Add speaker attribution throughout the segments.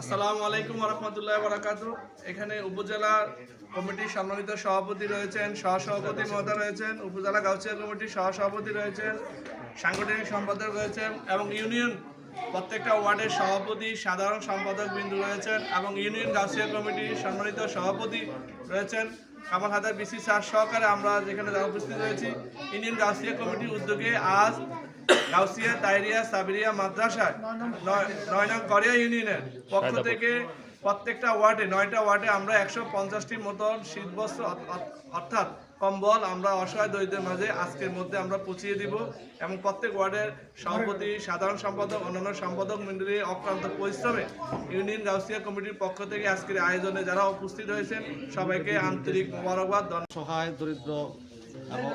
Speaker 1: আসসালামু আলাইকুম রহমতুল্লাহ বারাকাত এখানে উপজেলা কমিটির সম্মানিত সভাপতি রয়েছেন, সহসভাপতি মহোদয় রয়েছেন, উপজেলা গাউছিয়া কমিটির সহসভাপতি রয়েছেন, সাংগঠনিক সম্পাদক রয়েছেন এবং ইউনিয়ন, প্রত্যেকটা ওয়ার্ডের সভাপতি, সাধারণ সম্পাদক বিন্দু রয়েছেন এবং ইউনিয়ন গাউছিয়া কমিটির সম্মানিত সভাপতি রয়েছেন। কামাল হাদার বিসি স্যার সহকারে আমরা যেখানে উপস্থিত রয়েছি, ইউনিয়ন গাউছিয়া কমিটির উদ্যোগে আজ গাউসিয়া তাইরিয়া সাবিরিয়া মাদ্রাসায় নয় নয় নং করিয়া ইউনিয়নের পক্ষ থেকে প্রত্যেকটা ওয়ার্ডে নয়টা ওয়ার্ডে আমরা একশো পঞ্চাশটির মতন শীতবস্ত্র অর্থ- অর্থ- অর্থাৎ কম্বল আমরা অসহায় দরিদ্রের মাঝে আজকের মধ্যে আমরা পৌঁছিয়ে দিব এবং প্রত্যেক ওয়ার্ডের সভাপতি সাধারণ সম্পাদক অন্যান্য সম্পাদক মন্ডলী অক্লান্ত পরিশ্রমে ইউনিয়ন গাউসিয়া কমিটির পক্ষ থেকে আজকের আয়োজনে যারা উপস্থিত হয়েছেন সবাইকে আন্তরিক মোবারকবাদ
Speaker 2: সহায় দরিদ্র এবং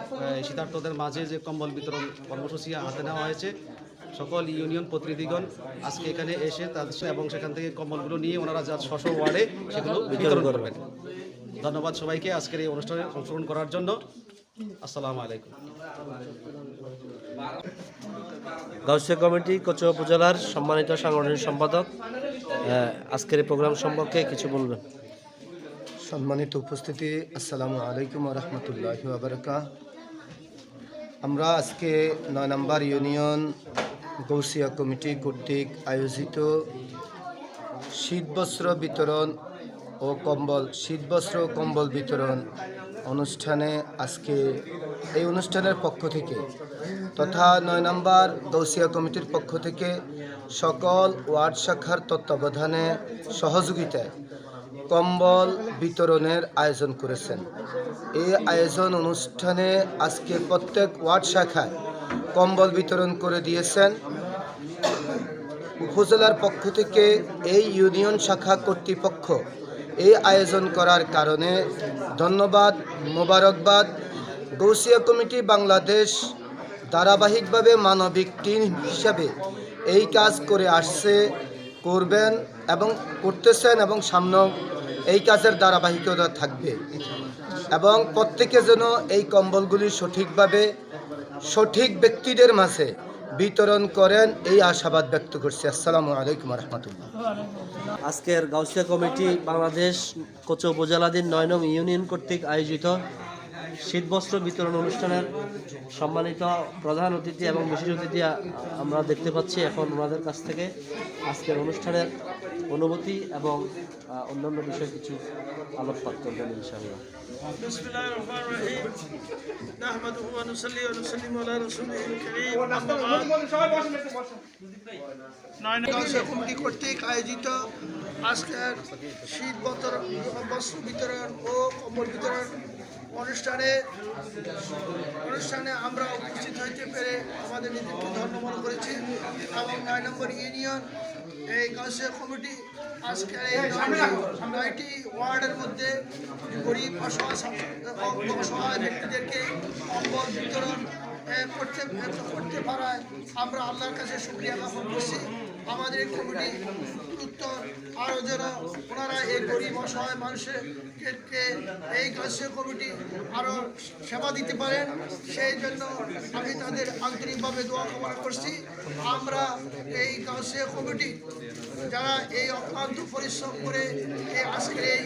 Speaker 2: শীতার্থদের মাঝে যে কম্বল বিতরণ কর্মসূচি হাতে নেওয়া হয়েছে সকল ইউনিয়ন প্রতিনিধিগণ আজকে এখানে এসে তাদের এবং সেখান থেকে কম্বলগুলো নিয়ে ওনারা যা স্ব ওয়ার্ডে সেগুলো বিতরণ করবেন। ধন্যবাদ সবাইকে আজকের এই অনুষ্ঠানে অংশগ্রহণ করার জন্য। আসসালামু আলাইকুম।
Speaker 3: গাউসিয়া কমিটি কোচো উপজেলার সম্মানিত সাংগঠনিক সম্পাদক আজকের এই প্রোগ্রাম সম্পর্কে কিছু বলবেন।
Speaker 4: সম্মানিত উপস্থিতি, আসসালামু আলাইকুম রহমতুল্লাহ বাবরকা আমরা আজকে নয় নম্বর ইউনিয়ন গৌসিয়া কমিটি কর্তৃক আয়োজিত শীতবস্ত্র বিতরণ ও কম্বল, শীতবস্ত্র ও কম্বল বিতরণ অনুষ্ঠানে আজকে এই অনুষ্ঠানের পক্ষ থেকে তথা নয় নম্বর গৌসিয়া কমিটির পক্ষ থেকে সকল ওয়ার্ড শাখার তত্ত্বাবধানে সহযোগিতায় কম্বল বিতরণের আয়োজন করেছেন। এই আয়োজন অনুষ্ঠানে আজকে প্রত্যেক ওয়ার্ড শাখায় কম্বল বিতরণ করে দিয়েছেন। উপজেলার পক্ষ থেকে এই ইউনিয়ন শাখা কর্তৃপক্ষ এই আয়োজন করার কারণে ধন্যবাদ, মোবারকবাদ। গৌসিয়া কমিটি বাংলাদেশ ধারাবাহিকভাবে মানবিক টিম হিসাবে এই কাজ করে আসছে, করবেন এবং করতেছেন এবং সামনেও এই কাজের ধারাবাহিকতা থাকবে। এবং প্রত্যেকে যেন এই কম্বলগুলি সঠিকভাবে সঠিক ব্যক্তিদের মাঝে বিতরণ করেন, এই আশাবাদ ব্যক্ত করছি। আসসালামু আলাইকুম রহমতুল্লাহ
Speaker 3: আজকের গাউসিয়া কমিটি বাংলাদেশ কোচো উপজেলাধীন নয় নং ইউনিয়ন কর্তৃক আয়োজিত শীতবস্ত্র বিতরণ অনুষ্ঠানের সম্মানিত প্রধান অতিথি এবং বিশেষ অতিথি আমরা দেখতে পাচ্ছি এখন ওনাদের কাছ থেকে আজকের অনুষ্ঠানের অনুভূতি এবং অন্যান্য বিষয়ে কিছু আলোকপাত করবেন ইনশাআল্লাহ।
Speaker 5: কমিটি কর্তৃক আয়োজিত আজকের শীত বতর বস্ত্র বিতরণ ও কম্বল বিতরণ অনুষ্ঠানে অনুষ্ঠানে আমরা উপস্থিত হইতে পেরে আমাদের নিজেকে ধন্য মনে করেছি। এবং নয় নম্বর ইউনিয়ন এই গাউসিয়া কমিটি আজকের এই নয়টি- ওয়ার্ডের মধ্যে গরিব অসহায় ব্যক্তিদেরকে কম্বল বিতরণ করতে করতে পারায় আমরা আল্লাহর কাছে শুক্রিয়া জ্ঞাপন করছি। আমাদের কমিটি উত্তর আরও যেন ওনারা এই গরিব অসহায় মানুষের কে এই গাছের কমিটি আরও সেবা দিতে পারেন, সেই জন্য আমি তাদের আন্তরিকভাবে দোয়া কামনা করছি। আমরা এই গাছের কমিটি যারা এই অক্লান্ত পরিশ্রম করে এই আজকের এই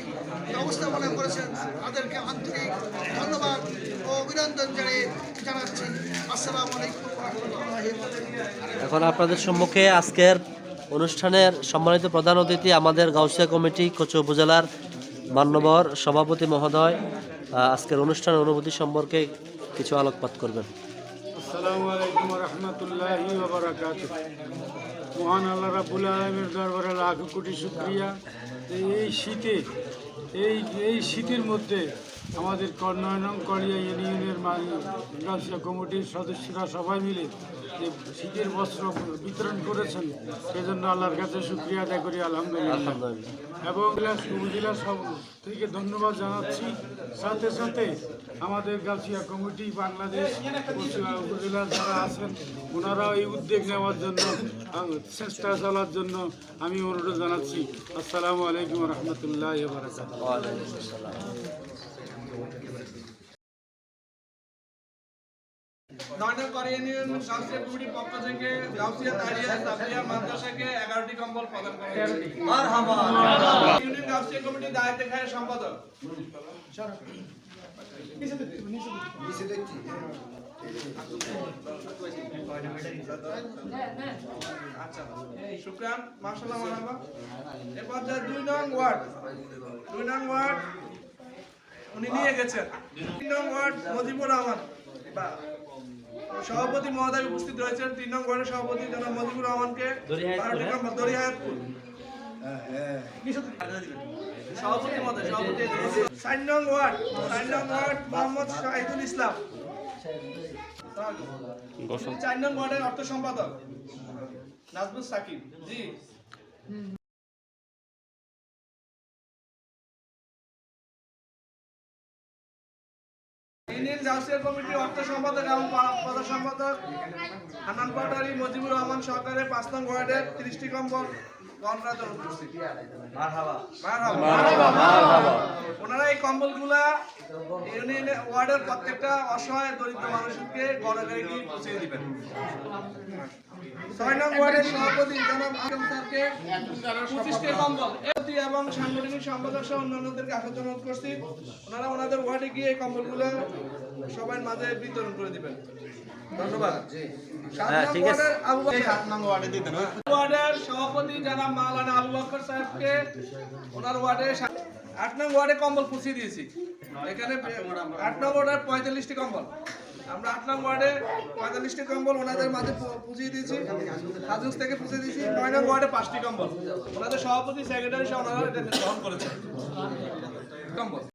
Speaker 5: ব্যবস্থাপনা করেছেন, তাদেরকে আন্তরিক ধন্যবাদ ও অভিনন্দন জানিয়ে জানাচ্ছি আসসালামু আলাইকুম
Speaker 3: এখন আপনাদের সম্মুখে আজকের অনুষ্ঠানের সম্মানিত প্রধান অতিথি আমাদের গাউসিয়া কমিটি কোচো উপজেলার মান্যবর সভাপতি মহোদয় আজকের অনুষ্ঠানের অনুভূতি সম্পর্কে কিছু আলোকপাত করবেন।
Speaker 6: আসসালামু আলাইকুম রহমতুল্লাহি মহান আল্লাহ রাবুল আলমের দরবারে লাখ কোটি শুক্রিয়া। এই শীতে এই এই শীতের মধ্যে আমাদের কর্ণয়নং করিয়া ইউনিয়নের গাছিয়া কমিটির সদস্যরা সবাই মিলে যে শীতের বস্ত্র বিতরণ করেছেন সেজন্য আল্লাহর কাছে শুক্রিয়া আদায় করি আলহামদুলিল্লাহ। এবং উপজেলা সব থেকে ধন্যবাদ জানাচ্ছি। সাথে সাথে আমাদের গাছিয়া কমিটি বাংলাদেশ উপজেলা- উপজেলার যারা আছেন ওনারাও এই উদ্যোগ নেওয়ার জন্য চেষ্টা চালার জন্য আমি অনুরোধ জানাচ্ছি। আসসালামু আলাইকুম রহমতুল্লাহ বারাকাতুহু।
Speaker 1: নয় নং করে ইউনিয়ন গাউসিয়া কমিটির পক্ষ থেকে গাউসিয়া দাঁড়িয়ে সাফিয়া মাদ্রাসাকে এগারোটি কম্বল প্রদান করা হয়েছে। ইউনিয়ন গাউসিয়া কমিটির দায়িত্ব খায় সম্পাদক। শুক্রান মাশাআল্লাহ এরপর দুই নং ওয়ার্ড দুই নং ওয়ার্ড উনি নিয়ে গেছেন। তিন নং ওয়ার্ড মজিবুর রহমান। সভাপতি মহোদয় উপস্থিত রয়েছেন। তিন নং ওয়ার্ডের সভাপতি জনাব মজিবুর রহমানকে বারোটি নম্বর দরিয়ায়তপুর সভাপতি মহোদয় সভাপতি চার নং ওয়ার্ড চার নং ওয়ার্ড মোহাম্মদ শাহিদুল ইসলাম। চার নং ওয়ার্ডের অর্থ সম্পাদক নাজমুল সাকিব। জি। ইউনিয়ন জাতীয় কমিটির অর্থ সম্পাদক এবং প্রধান সম্পাদক হানান পাটারি মজিবুর রহমান সরকারের পাঁচ নং ওয়ার্ডের ত্রিশটি কম্বল। গণরাজন উপস্থিত মারহাবা। ওনারা এই কম্বলগুলা ইউনিয়ন ওয়ার্ডের প্রত্যেকটা অসহায় দরিদ্র মানুষকে ঘরে ঘরে গিয়ে পৌঁছে দিবেন। ছয় নং ওয়ার্ডের সভাপতি জনাব আজম স্যারকে পঁচিশটি কম্বল। এবং সাংগঠনিক সম্পাদক সহ অন্যান্যদেরকে আসার জন্য করছি। ওনারা ওনাদের ওয়ার্ডে গিয়ে এই কম্বলগুলো সবার মাঝে বিতরণ করে দিবেন। ধন্যবাদ
Speaker 3: হ্যাঁ, ঠিক আছে।
Speaker 1: ওয়ার্ডের সভাপতি যারা মাওলানা আবু বকর সাহেবকে। ওনার ওয়ার্ডে আট নং ওয়ার্ডে কম্বল পুষিয়ে দিয়েছি। এখানে আট নং ওয়ার্ডের পঁয়তাল্লিশটি কম্বল। আমরা আট নং ওয়ার্ডে পঁয়তাল্লিশটি কম্বল ওনাদের মাঝে দিয়েছি। হাজুস থেকে দিয়েছি। নয় নং ওয়ার্ডে পাঁচটি কম্বল। ওনাদের সভাপতি সেক্রেটারি সহ ওনারা এটা গ্রহণ কম্বল।